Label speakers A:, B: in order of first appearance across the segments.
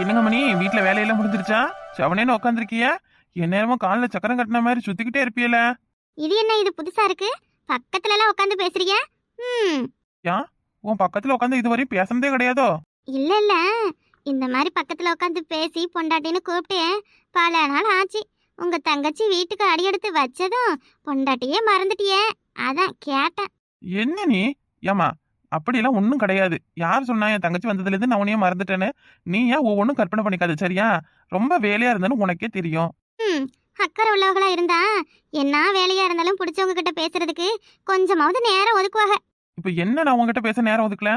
A: என்னங்க மணி வீட்ல வேலையெல்லாம் முடிஞ்சிருச்சா? செவனேன்னு உட்காந்துருக்கிய என் நேரமும் காலில் சக்கரம் கட்டின மாதிரி சுத்திக்கிட்டே இருப்பியல.
B: இது என்ன இது புதுசா இருக்கு? பக்கத்துல எல்லாம் உட்காந்து பேசுறீங்க ம்
A: உன் பக்கத்துல உட்காந்து இதுவரையும் பேசுனதே கிடையாதோ?
B: இல்ல இல்ல. இந்த மாதிரி பக்கத்துல உட்காந்து பேசி பொண்டாட்டின்னு கூப்பிட்டேன் பல நாள் ஆச்சு. உங்க தங்கச்சி வீட்டுக்கு அடியெடுத்து வச்சதும் பொண்டாட்டியே மறந்துட்டியே. அதான் கேட்டேன்.
A: என்ன நீ? ஏமா அப்படியெல்லாம் ஒன்றும் கிடையாது. யார் சொன்னா என் தங்கச்சி வந்ததுலேருந்து நான் உன்னையே மறந்துட்டேன்னு நீ ஏன் ஒவ்வொன்றும் கற்பனை பண்ணிக்காது சரியா? ரொம்ப வேலையா இருந்தாலும் உனக்கே தெரியும்.
B: ம் அக்கறை உள்ளவங்களா இருந்தா என்ன வேலையா இருந்தாலும் பிடிச்சவங்க கிட்ட பேசுறதுக்கு கொஞ்சமாவது நேரம் ஒதுக்குவாங்க.
A: இப்போ என்ன நான் உங்ககிட்ட பேச நேரம் ஒதுக்கல?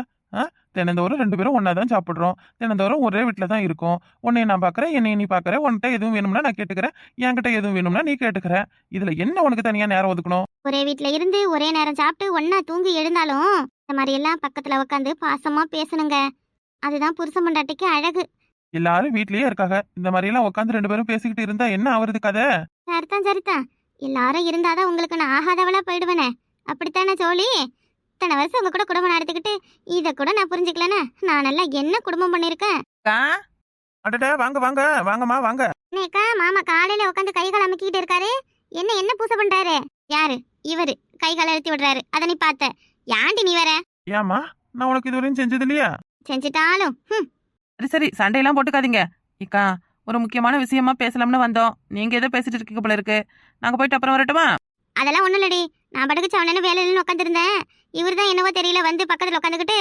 A: தினந்தோறும் ரெண்டு பேரும் ஒன்றா தான் சாப்பிட்றோம். தினந்தோறும் ஒரே வீட்டில் தான் இருக்கோம். உன்னைய நான் பார்க்குறேன் என்னை நீ பார்க்குற உன்கிட்ட எதுவும் வேணும்னா நான் கேட்டுக்கிறேன் என்கிட்ட எதுவும் வேணும்னா நீ கேட்டுக்கிற. இதில் என்ன உனக்கு தனியாக நேரம் ஒதுக்கணும்?
B: ஒரே வீட்ல இருந்து ஒரே நேரம் சாப்பிட்டு ஒண்ணா தூங்கி எழுந்தாலும் இந்த மாதிரி எல்லாம் பக்கத்துல உட்காந்து பாசமா பேசணுங்க. அதுதான் புருஷன் பொண்டாட்டிக்கு அழகு.
A: எல்லாரும் வீட்லயே இருக்காங்க. இந்த மாதிரியெல்லாம் உட்காந்து ரெண்டு பேரும் பேசிக்கிட்டு இருந்தா என்ன ஆவறது கதை?
B: சரிதான் சரிதான். எல்லாரும் இருந்தாதான் உங்களுக்கு நான் ஆகாதவளா போயிடுவேனே. அப்படித்தானே சோழி? இத்தனை வருஷம் உங்க கூட குடும்பம் நடத்திக்கிட்டு இதை கூட நான் புரிஞ்சுக்கலனா? நான் நல்லா என்ன குடும்பம் பண்ணிருக்கேன்?
A: அடடா வாங்க வாங்க வாங்கம்மா வாங்க.
B: என்னக்கா மாமா காலையில உட்காந்து கை கால் அமுக்கிட்டு இருக்காரு. என்ன என்ன பூசை பண்றாரு? யாரு? இவரு. கை கால் அழுத்தி விடுறாரு. அத நீ பார்த்த. யாண்டி நீ வர
A: ஏம்மா நான் உனக்கு இதுவரையும் செஞ்சது இல்லையா?
B: செஞ்சுட்டாலும்
C: சரி சரி சண்டையெல்லாம் போட்டுக்காதீங்க. இக்கா ஒரு முக்கியமான விஷயமா பேசலாம்னு வந்தோம். நீங்க ஏதோ பேசிட்டு இருக்கீங்க போல இருக்கு. நாங்க போயிட்டு அப்புறம் வரட்டுமா?
B: அதெல்லாம் ஒண்ணும் இல்லடி. நான் படுக்கு சவனன்னு வேலையில உட்காந்துருந்தேன் இவர் தான் என்னவோ தெரியல வந்து பக்கத்துல உட்காந்துக்கிட்டு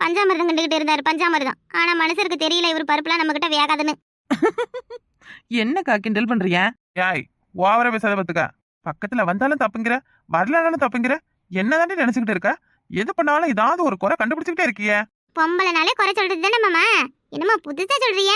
B: பஞ்சாமிர்தம் கண்டுகிட்டு இருந்தாரு பஞ்சாமிர்தம் ஆனா மனுஷருக்கு தெரியல இவர் பருப்புலாம் நம்ம கிட்ட வேகாதுன்னு
C: என்னக்கா கிண்டல் பண்றீங்க?
A: யாய் ஓவரா பேசாத பத்துக்க. பக்கத்துல வந்தாலும் தப்புங்கிற வரலனாலும் தப்புங்கிற என்னதாண்டி நினைச்சுக்கிட்டு இருக்க? எது பண்ணாலும் ஏதாவது ஒரு குறை கண்டுபிடிச்சுக்கிட்டே இருக்கியே.
B: பொம்பளைனாலே குறை சொல்றது தானே மாமா? என்னமா புதுசா சொல்றிய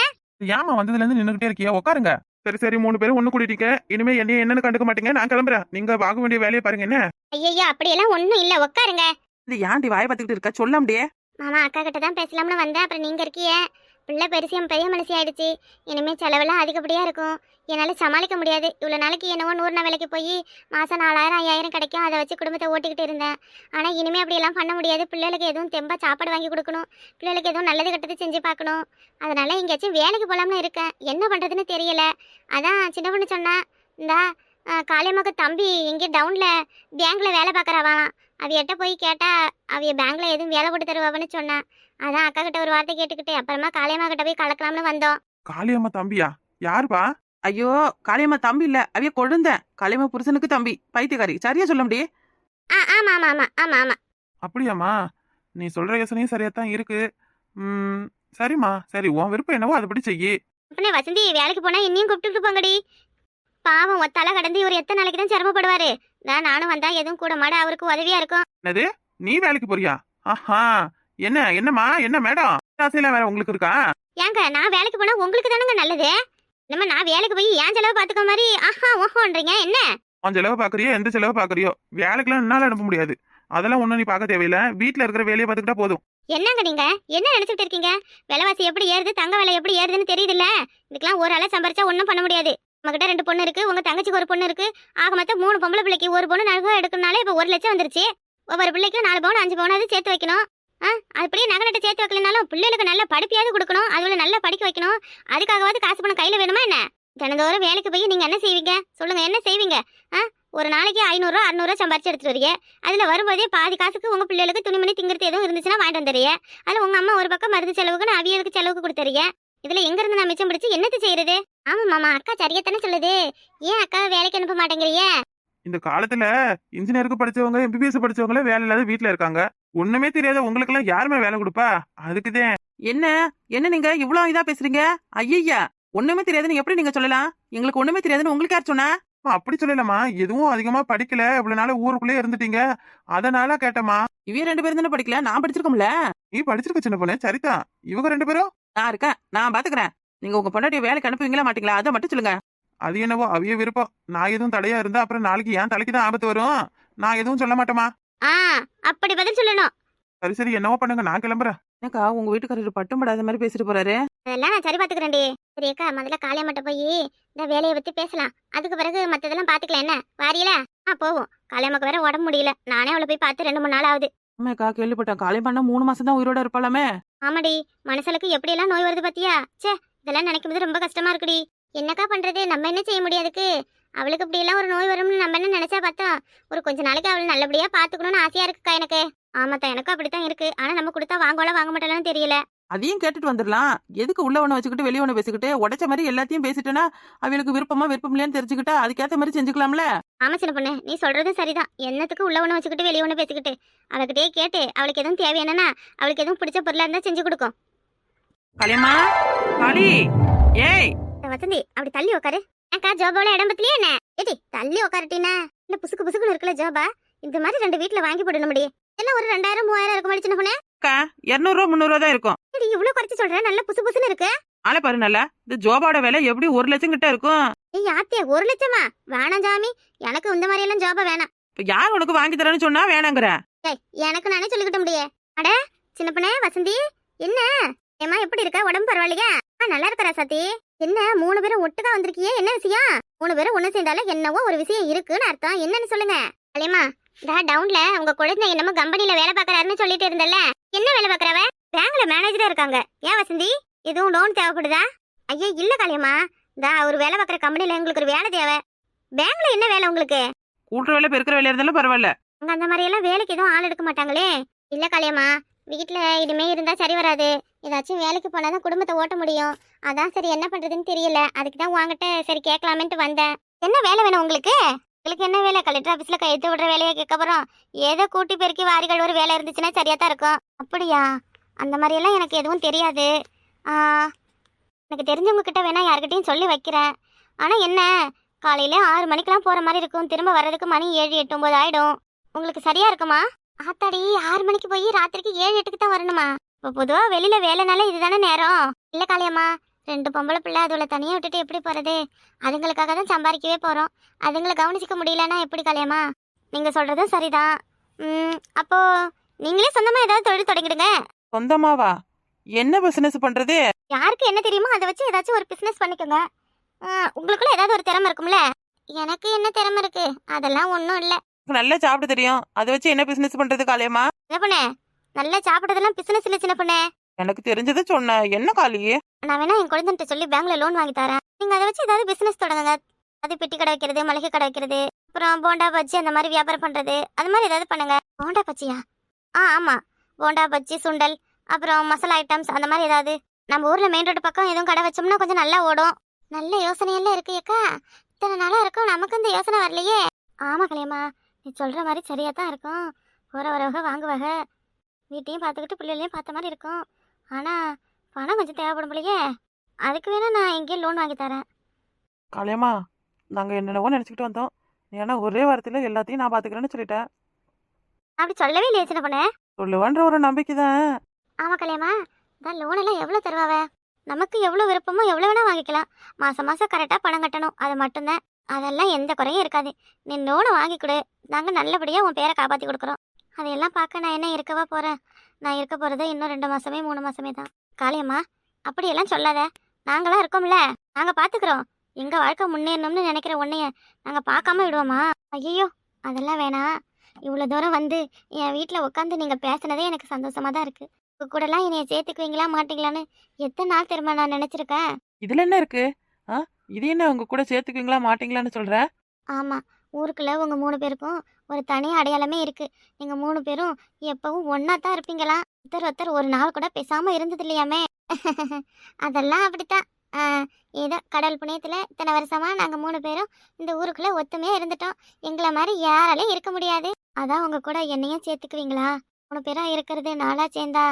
A: ஏமா வந்ததுல இருந்து நின்னுகிட்டே இருக்கியா? உட்காருங்க சரி சரி மூணு பேரும் ஒண்ணு கூட்டிட்டீங்க இனிமே என்னைய என்னன்னு கண்டுக்க மாட்டீங்க. நான் கிளம்புறேன். நீங்க பார்க்க வேண்டிய வேலையை பாருங்க என்ன?
B: ஐயோ அப்படியெல்லாம் ஒண்ணும் இல்ல. உட்காருங்க
C: இது ஏன்டி வாய பார்த்துக்கிட்டு இருக்கா? சொல்ல முடியே.
B: மாமா அக்கா கிட்ட தான் பேசலாம்னு வந்தேன். அப்புறம் நீங்க இருக்கிய பிள்ளை பெருசியம் பெரிய மனசி ஆயிடுச்சு. இனிமே செலவெல்லாம் அதிகப்படியாக இருக்கும். என்னால் சமாளிக்க முடியாது. இவ்வளோ நாளைக்கு என்னவோ நூறு நாள் வேலைக்கு போய் மாதம் நாலாயிரம் ஐயாயிரம் கிடைக்கும். அதை வச்சு குடும்பத்தை ஓட்டிக்கிட்டு இருந்தேன். ஆனால் இனிமேல் அப்படியெல்லாம் பண்ண முடியாது. பிள்ளைகளுக்கு எதுவும் தெம்பாக சாப்பாடு வாங்கி கொடுக்கணும். பிள்ளைகளுக்கு எதுவும் நல்லது கெட்டது செஞ்சு பார்க்கணும். அதனால் எங்கேயாச்சும் வேலைக்கு போகலாம்னு இருக்கேன். என்ன பண்ணுறதுன்னு தெரியல. அதான் சின்ன பொண்ணு சொன்னேன் இந்தா காளியம்மாக்கு தம்பி எங்கே டவுனில் பேங்கில் வேலை பார்க்குறவாளாம். அவியிட்ட போய் கேட்டால் அவைய பேங்க்கில் எதுவும் வேலை போட்டு தருவான்னு அதான் அக்கா கிட்ட ஒரு வார்த்தை கேட்டுக்கிட்டு அப்புறமா காளியம்மா கிட்ட போய் கலக்கலாம்னு வந்தோம்.
A: காளியம்மா தம்பியா? யாருப்பா?
C: ஐயோ காளியம்மா தம்பி இல்ல. அவிய கொழுந்தேன் காளியம்மா புருஷனுக்கு தம்பி. பைத்தியக்காரி. சரியா சொல்ல முடியே?
B: ஆ ஆமா ஆமா ஆமா ஆமா ஆமா.
A: அப்படியாம்மா? நீ சொல்ற யோசனையும் சரியா தான் இருக்கு. ம் சரிம்மா. சரி உன் விருப்பம் என்னவோ அதுபடி செய்யி.
B: அப்பனே வசந்தி வேலைக்கு போனா என்னையும் கூப்பிட்டு போங்கடி. பாவம் ஒத்தால கடந்து இவர் எத்தனை நாளைக்கு தான் சிரமப்படுவாரு. நான் நானும் வந்தா எதுவும் கூட மாட அவருக்கு உதவியா இருக்கும்.
A: என்னது? நீ வேலைக்கு போறியா? ஆஹா. என்ன என்னம்மா? என்ன மேடம்? ஆசையெல்லாம் வேற உங்களுக்கு இருக்கா?
B: ஏங்க நான் வேலைக்கு போனா உங்களுக்கு தானங்க நல்லது? நம்ம நான் வேலைக்கு போய் ஏன் செலவு பாத்துக்க மாதிரி ஆஹா ஓஹோன்றீங்க? என்ன?
A: உன் செலவு பாக்குறியோ எந்த செலவு பாக்குறியோ வேலைக்கெல்லாம் என்னால அனுப்ப முடியாது. அதெல்லாம் ஒண்ணும் நீ பார்க்க தேவையில்ல. வீட்ல இருக்கிற வேலையை பார்த்துக்கிட்டா போதும்.
B: என்னங்க நீங்க? என்ன நினைச்சிட்டு இருக்கீங்க? விலைவாசி எப்படி ஏறுது? தங்க விலை எப்படி ஏறுதுன்னு தெரியுதுல்ல? இதுக்கெல்லாம் ஒரு ஆளா சம்பாரிச்சா ஒன்றும் பண்ண முடியாது. உங்ககிட்ட ரெண்டு பொண்ணு இருக்கு உங்க தங்கச்சிக்கு ஒரு பொண்ணு இருக்கு. ஆக மொத்தம் மூணு பொம்பளை பிள்ளைக்கு ஒரு பொண்ணு நகை எடுக்கணும்னாலே இப்போ ஒரு லட்சம் வந்துருச்சு. ஒவ்வொரு பிள்ளைக்கும் நாலு பவுன் அஞ்சு பவுனாவது சேர்த்து வைக்கணும். ஆ அப்படியே நகை நட்டு சேர்த்து வைக்கலனாலும் பிள்ளைகளுக்கு நல்ல படிப்பையாவது கொடுக்கணும். அதுல நல்லா படிக்க வைக்கணும். அதுக்காகவாவது காசு பணம் கையில் வேணுமா என்ன? தினந்தோறும் வேலைக்கு போய் நீங்கள் என்ன செய்வீங்க? சொல்லுங்க என்ன செய்வீங்க? ஆ ஒரு நாளைக்கு ஐநூறுரூவா அறநூறுவா சம்பாரிச்சு எடுத்துட்டு வரீங்க. அதில் வரும்போதே பாதி காசுக்கு உங்கள் பிள்ளைகளுக்கு துணிமணி திங்கிறது எதுவும் இருந்துச்சுன்னா வாங்கிட்டு வந்துடுறீங்க. அதில் உங்கள் அம்மா ஒரு பக்கம் மருந்து செலவுக்கு நான் அவியலுக்கு செலவுக்கு கொடுத்துறீங்க. இதில் எங்கேருந்து நான் மிச்சம் பிடிச்சி என்னத்து செய்யறது? ஆமா மாமா அக்கா சரியத்தானே சொல்லுது. ஏன் அக்கா வேலைக்கு அனுப்ப மாட்டேங்கிறீங்க?
A: இந்த காலத்துல இன்ஜினியருக்கு படிச்சவங்க எம்பிபிஎஸ் படிச்சவங்கள வேலை இல்லாத வீட்டில் இருக்காங்க. ஒண்ணுமே தெரியாத உங்களுக்கு எல்லாம் யாருமே வேலை கொடுப்பா? அதுக்குதான்
C: என்ன? என்ன நீங்க? இவ்வளவு இதா பேசுறீங்க? ஐயய்யா! ஒண்ணுமே தெரியாதுன்னு எப்படி நீங்க சொல்லலாம்? எங்களுக்கு ஒண்ணுமே தெரியாதுன்னு உங்களுக்கு யார் சொன்னா?
A: அப்படி சொல்லலம்மா. எதுவும் அதிகமா படிக்கல. இவ்வளவு நாள் ஊருக்குள்ளே இருந்துட்டீங்க. அதனால கேட்டம்மா.
C: இவ ரெண்டு பேரும் தானே படிக்கல? நான் படிச்சிருக்கோம்ல.
A: நீ படிச்சிருக்க சின்ன பொண்ணு. சரிதான் இவங்க ரெண்டு பேரும்?
C: நான் இருக்கேன். நான் பாத்துக்கிறேன். நீங்க உங்க பொண்டாட்டிய வேலைக்கு அனுப்புவீங்களா மாட்டீங்களா? அதை மட்டும் சொல்லுங்க.
A: அது என்னவோ அவிய விருப்பம். நான் எதுவும் தடையா இருந்தா அப்புறம் நாளைக்கு ஏன் தலைக்கு தான் ஆபத்து வரும். நான் எதுவும் சொல்ல மாட்டேமா
B: ஆ அப்படி பதில் சொல்லணும்.
A: சரி சரி என்னவோ பண்ணுங்க நான் கிளம்புறேன்.
C: என்னக்கா உங்க வீட்டுக்காரர் பட்டும் படாத மாதிரி பேசிட்டு போறாரு?
B: அதெல்லாம் நான் சரி பாத்துக்கிறேன்டி சரி அக்கா முதல்ல காளியா மட்டும் போய் இந்த வேலையை பத்தி பேசலாம். அதுக்கு பிறகு மத்ததெல்லாம் பாத்துக்கலாம் என்ன? வாரியல? ஆ போவோம். காளியம்மாக்கு வேற உடம்பு முடியல. நானே அவளை போய் பார்த்து ரெண்டு மூணு நாள் ஆகுது.
C: ஆமாக்கா கேள்விப்பட்டேன். காலை பண்ண மூணு மாசம் தான் உயிரோட இருப்பாளாமே?
B: ஆமாடி. மனுஷனுக்கு எப்படி எல்லாம் நோய் வருது பாத்தியா? ச்சே இதெல்லாம் நினைக்கும் போது ரொம்ப கஷ்டமா இருக்குடி. என்னக்கா பண்றது? நம்ம என்ன செய்ய முடியாதுக்கு அவளுக்கு இப்படி எல்லாம் ஒரு நோய் வரும்னு நம்ம என்ன நினைச்சா பார்த்தா ஒரு கொஞ்ச நாளைக்கு அவளை நல்லபடியா பாத்துக்கணும்னு ஆசையா இருக்குக்கா எனக்கு. ஆமாத்தா எனக்கும் அப்படித்தான் இருக்கு. ஆனா நம்ம கொடுத்தா வாங்கலாம் வாங்க மாட்டாளான்னு தெரியல.
C: அதையும் கேட்டுட்டு வந்துடலாம். எதுக்கு உள்ள ஒண்ணு வச்சுக்கிட்டு வெளிய ஒண்ணு பேசிக்கிட்டு உடைச்ச மாதிரி எல்லாத்தையும் பேசிட்டேன்னா அவளுக்கு விருப்பமா விருப்பம் இல்லையான்னு தெரிஞ்சுக்கிட்டா அதுக்கேத்த மாதிரி செஞ்சுக்கலாம்ல?
B: ஆமா சின்ன பொண்ணு நீ சொல்றதும் சரிதான். என்னத்துக்கு உள்ள ஒண்ணு வச்சுக்கிட்டு வெளிய ஒண்ணு பேசிக்கிட்டு? அவகிட்டயே கேட்டு அவளுக்கு எதுவும் தேவை என்னன்னா அவளுக்கு எதுவும் பிடிச்ச பொருளா இருந்தா செஞ்சு கொடுக்கும்.
C: காளியம்மா காளி ஏய்!
B: வசந்தி அப்படி தள்ளி உட்காரு ஏக்கா ஜோபால இடம் பத்திலே என்ன? ஏடி தள்ளி உட்காரட்டினா இந்த புசுக்கு புசுக்குன்னு இருக்குல்ல ஜோபா? இந்த மாதிரி ரெண்டு வீட்ல வாங்கி போடணும் முடி எல்லாம் ஒரு ரெண்டாயிரம் மூவாயிரம் இருக்கும் சின்ன பொண்ணு
C: அக்கா இரநூறுவா முந்நூறுவா தான் இருக்கும்.
B: ஏடி இவ்வளவு குறைச்சு சொல்ற? நல்ல புசு புசுன்னு இருக்கு.
C: ஆளை பாரு நல்லா. இந்த ஜோபாவோட விலை எப்படி ஒரு லட்சம் கிட்ட இருக்கும்?
B: ஏய் ஆத்தியா ஒரு லட்சமா? வேணாம் ஜாமி எனக்கு இந்த மாதிரி எல்லாம் ஜோபா வேணாம்.
C: இப்ப யார் உனக்கு வாங்கி தரேன்னு சொன்னா வேணாங்கிற?
B: ஏய் எனக்கு நானே சொல்லிக்கிட்ட முடியே. அட சின்ன பொண்ணே வசந்தி. என்ன? ஏமா எப்படி இருக்க? உடம்பு பரவாயில்லையா? நல்லா இருக்கறா சத்தி. என்ன மூணு பேரும் ஒட்டுக்கா வந்திருக்கியே? என்ன விஷயம்? மூணு பேரும் ஒண்ணு சேர்ந்தாலும் என்னவோ ஒரு விஷயம் இருக்குன்னு அர்த்தம். என்னன்னு சொல்லுங்க. அலியம்மா டா டவுன்ல உங்க குழந்தை என்னமோ கம்பெனில வேலை பார்க்கறாருன்னு சொல்லிட்டு இருந்தல்ல. என்ன வேலை பார்க்கறவ? பேங்க்ல மேனேஜரா இருக்காங்க. ஏன் வசந்தி? எதுவும் லோன் தேவைப்படுதா? ஐயோ இல்ல காளியம்மா டா ஒரு வேலை பார்க்குற கம்பெனில எங்களுக்கு ஒரு வேலை தேவை. பேங்க்ல என்ன வேலை உங்களுக்கு?
C: கூட்டுற வேலை பெருக்கிற வேலையா இருந்தாலும் பரவாயில்ல.
B: அங்க அந்த மாதிரி எல்லாம் வேலைக்கு எதுவும் ஆள் எடுக்க மாட்டாங்களே. இல்ல காளியம்மா வீட்டில் இனிமே இருந்தால் சரி வராது. ஏதாச்சும் வேலைக்கு போனாதான் குடும்பத்தை ஓட்ட முடியும். அதான் சரி என்ன பண்ணுறதுன்னு தெரியல. அதுக்கு தான் உங்ககிட்ட சரி கேட்கலாமேன்ட்டு வந்தேன். என்ன வேலை வேணும் உங்களுக்கு? உங்களுக்கு என்ன வேலை? கலெக்டர் ஆஃபீஸில் கையெழுத்து விடுற வேலையை கேட்க போகிறோம் ஏதோ கூட்டி பெருக்கி வாரிகள் ஒரு வேலை இருந்துச்சுன்னா சரியாக தான் இருக்கும். அப்படியா? அந்த மாதிரியெல்லாம் எனக்கு எதுவும் தெரியாது. எனக்கு தெரிஞ்சவங்கக்கிட்ட வேணால் யாருக்கிட்டையும் சொல்லி வைக்கிறேன். ஆனால் என்ன? காலையில் ஆறு மணிக்கெலாம் போகிற மாதிரி இருக்கும். திரும்ப வர்றதுக்கு மணி ஏழு எட்டு ஒம்பது ஆயிடும். உங்களுக்கு சரியாக இருக்குமா? ஆத்தாடி ஆறு மணிக்கு போய் ராத்திரிக்கு ஏழு எட்டுக்கு தான் வரணுமா? இப்போ பொதுவா வெளியில வேலைனால இதுதானே நேரம். இல்ல காளியம்மா ரெண்டு பொம்பளை பிள்ளை அதுல தனியா விட்டுட்டு எப்படி போறது? அதுங்களுக்காக தான் சம்பாதிக்கவே போறோம். அதுங்களை கவனிச்சிக்க முடியலன்னா எப்படி காளியம்மா? நீங்க சொல்றதும் சரிதான். ம் அப்போ நீங்களே சொந்தமா ஏதாவது தொழில் தொடங்கிடுங்க.
C: சொந்தமாவா? என்ன பிசினஸ் பண்றது?
B: யாருக்கு என்ன தெரியுமோ அதை வச்சு ஏதாச்சும் ஒரு பிசினஸ் பண்ணிக்கோங்க. உங்களுக்குள்ள ஏதாவது ஒரு திறமை இருக்கும்ல? எனக்கு என்ன திறமை இருக்கு? அதெல்லாம் ஒன்றும் இல்லை.
C: உனக்கு நல்லா சாப்பிட தெரியும். அதை வச்சு என்ன பிசினஸ் பண்றது காளியம்மா?
B: என்ன பண்ண? நல்லா சாப்பிட்டதெல்லாம் பிசினஸ் இல்லை சின்ன பொண்ணு.
C: எனக்கு தெரிஞ்சதை சொன்னேன் என்ன காளி?
B: நான் வேணா என் குழந்தைகிட்ட சொல்லி பேங்க்ல லோன் வாங்கி தரேன். நீங்க அதை வச்சு ஏதாவது பிசினஸ் தொடங்குங்க. அது பெட்டி கடை வைக்கிறது மளிகை கடை வைக்கிறது அப்புறம் போண்டா பஜ்ஜி அந்த மாதிரி வியாபாரம் பண்றது அது மாதிரி ஏதாவது பண்ணுங்க. போண்டா பஜ்ஜியா? ஆ ஆமா. போண்டா பஜ்ஜி சுண்டல் அப்புறம் மசாலா ஐட்டம்ஸ் அந்த மாதிரி ஏதாவது. நம்ம ஊர்ல மெயின் ரோடு பக்கம் எதுவும் கடை வச்சோம்னா கொஞ்சம் நல்லா ஓடும். நல்ல யோசனையெல்லாம் இருக்கு ஏக்கா. இத்தனை நாளா இருக்கும் நமக்கு இந்த யோசனை வரலையே. ஆமா கல்யாமா நீ சொல்ற மாதிரி சரியா தான் இருக்கும். போற வரவக வாங்குவக வீட்டையும் பார்த்துக்கிட்டு பிள்ளைகளையும் பார்த்த மாதிரி இருக்கும். ஆனா பணம் கொஞ்சம் தேவைப்படும் போலயே. அதுக்கு வேணா நான் எங்கேயும் லோன் வாங்கி தரேன்.
C: காளியம்மா நாங்க என்னென்னவோ நினைச்சுக்கிட்டு வந்தோம். ஏன்னா ஒரே வாரத்துல எல்லாத்தையும் நான் பாத்துக்கிறேன்னு சொல்லிட்டேன்
B: அப்படி சொல்லவே இல்லையே சின்ன பொண்ணு.
C: சொல்லுவான்ற ஒரு நம்பிக்கை தான்.
B: ஆமா கல்யாமா தான் லோன் எல்லாம் எவ்வளோ தருவாவ? நமக்கு எவ்வளோ விருப்பமோ எவ்வளோ வேணா வாங்கிக்கலாம். மாசம் மாசம் கரெக்டாக பணம் கட்டணும். அது மட்டும்தான். அதெல்லாம் எந்த குறையும் இருக்காது. நீ லோனை வாங்கி கொடு. நாங்கள் நல்லபடியாக உன் பேரை காப்பாற்றி கொடுக்குறோம். அதையெல்லாம் பார்க்க நான் என்ன இருக்கவா போகிறேன் நான் இருக்க போகிறது இன்னும் ரெண்டு மாதமே மூணு மாதமே தான். காளியம்மா அப்படியெல்லாம் சொல்லாத. நாங்களாம் இருக்கோம்ல. நாங்கள் பார்த்துக்குறோம் எங்கள் வாழ்க்கை முன்னேறணும்னு நினைக்கிற உன்னைய நாங்கள் பார்க்காம விடுவோமா? ஐயோ அதெல்லாம் வேணாம். இவ்வளோ தூரம் வந்து என் வீட்டில் உட்காந்து நீங்கள் பேசுனதே எனக்கு சந்தோஷமாக தான் இருக்குது உங்க கூடலாம் என்னைய சேர்த்துக்குவீங்களா மாட்டீங்களான்னு எத்தனை நாள் திரும்ப நான் நினச்சிருக்கேன்?
C: இதில் என்ன இருக்கு? ஆ? இது என்ன உங்க கூட சேர்த்துக்குவீங்களா மாட்டீங்களான்னு சொல்ற?
B: ஆமா ஊருக்குள்ள உங்க மூணு பேருக்கும் ஒரு தனி அடையாளமே இருக்கு. நீங்க மூணு பேரும் எப்பவும் ஒன்னா தான் இருப்பீங்களா? ஒருத்தர் ஒருத்தர் ஒரு நாள் கூட பேசாம இருந்தது இல்லையாமே? அதெல்லாம் அப்படித்தான். ஏதோ கடல் புண்ணியத்துல இத்தனை வருஷமா நாங்க மூணு பேரும் இந்த ஊருக்குள்ள ஒத்துமையா இருந்துட்டோம். எங்களை மாதிரி யாராலையும் இருக்க முடியாது. அதான் உங்க கூட என்னையும் சேர்த்துக்குவீங்களா? மூணு பேரா இருக்கிறது நாளா சேர்ந்தா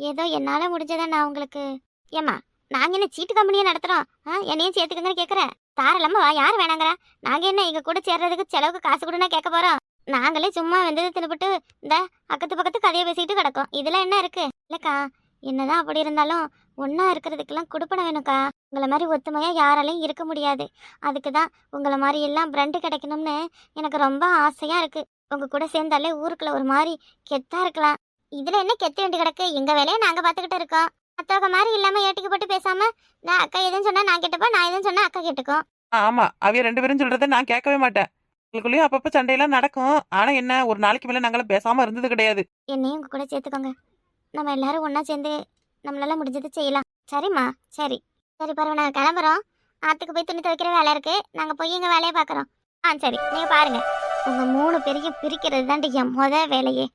B: ஏதோ என்னால முடிஞ்சதை நான் உங்களுக்கு? ஏம்மா நாங்க என்ன சீட்டு கம்பெனியை நடத்துறோம்? ஆ, என்னையும் சேர்த்துக்கங்கன்னு கேட்குறேன் தாராளமா வா யார் வேணாங்கிற? நாங்க என்ன எங்கள் கூட சேர்றதுக்கு செலவுக்கு காசு கொடுனா கேட்க போறோம்? நாங்களே சும்மா வெந்தது தின்னுபிட்டு இந்த அக்கத்து பக்கத்து கதையை பேசிட்டு கிடக்கும். இதுல என்ன இருக்கு? இல்லக்கா என்னதான் அப்படி இருந்தாலும் ஒன்றா இருக்கிறதுக்கெல்லாம் கொடுப்பன வேணும்க்கா. உங்களை மாதிரி ஒத்துமையா யாராலையும் இருக்க முடியாது. அதுக்கு தான் உங்களை மாதிரி எல்லாம் பிரண்டு கிடைக்கணும்னு எனக்கு ரொம்ப ஆசையா இருக்கு. உங்க கூட சேர்ந்தாலே ஊருக்குள்ள ஒரு மாதிரி கெத்தா இருக்கலாம். இதுல என்ன கெத்து வேண்டி கிடக்கு? எங்க வேலையை நாங்க பாத்துக்கிட்டு இருக்கோம். மத்தவங்க மாதிரி இல்லாம ஏட்டிக்கு போட்டு பேசாம நான் அக்கா எதுவும் சொன்னா நான் கேட்டுப்பா நான் எதுவும் சொன்னா அக்கா கேட்டுக்கும்.
C: ஆமா. அவைய ரெண்டு பேரும் சொல்றத நான் கேட்கவே மாட்டேன். உங்களுக்குள்ளேயும் அப்பப்ப சண்டையெல்லாம் நடக்கும். ஆனா என்ன ஒரு நாளைக்கு மேல நாங்களாம் பேசாம இருந்தது கிடையாது.
B: என்னையும் உங்க கூட சேர்த்துக்கோங்க. நம்ம எல்லாரும் ஒண்ணா சேர்ந்து நம்மளால முடிஞ்சதை செய்யலாம். சரிம்மா? சரி. சரி பரவாயில்ல. நாங்கள் கிளம்புறோம். ஆற்றுக்கு போய் துணி துவைக்கிற வேலை இருக்கு. நாங்கள் போய் எங்கள் வேலையை பார்க்குறோம். ஆ சரி. நீங்கள் பாருங்க. உங்கள் மூணு பேரையும் பிரிக்கிறது என் முத வேலையே.